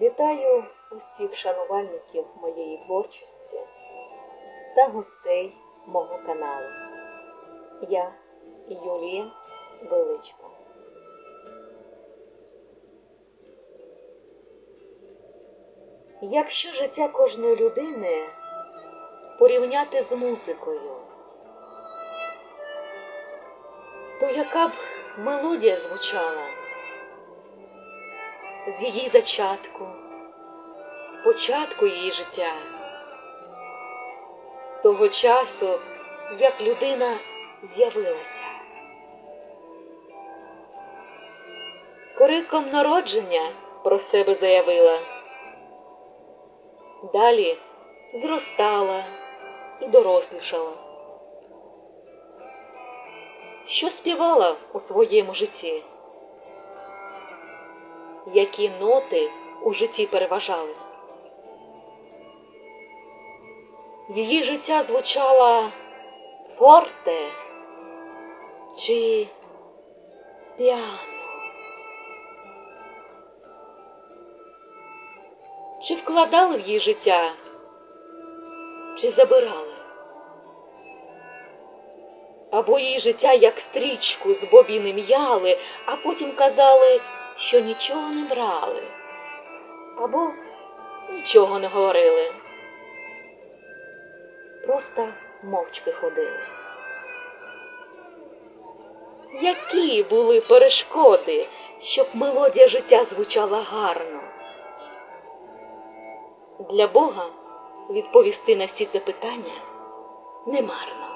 Вітаю усіх шанувальників моєї творчості та гостей мого каналу. Я Юлія Величко. Якщо життя кожної людини порівняти з музикою, то яка б мелодія звучала з її зачатку, з початку її життя, з того часу, як людина з'явилася. Криком народження про себе заявила. Далі зростала і дорослішала. Що співала у своєму житті? Які ноти у житті переважали? Її життя звучало форте чи піано? Чи вкладали в її життя, чи забирали? Або її життя як стрічку з бобіни м'яли, а потім казали, що нічого не брали, або нічого не говорили. Просто мовчки ходили. Які були перешкоди, щоб мелодія життя звучала гарно? Для Бога відповісти на всі запитання немарно.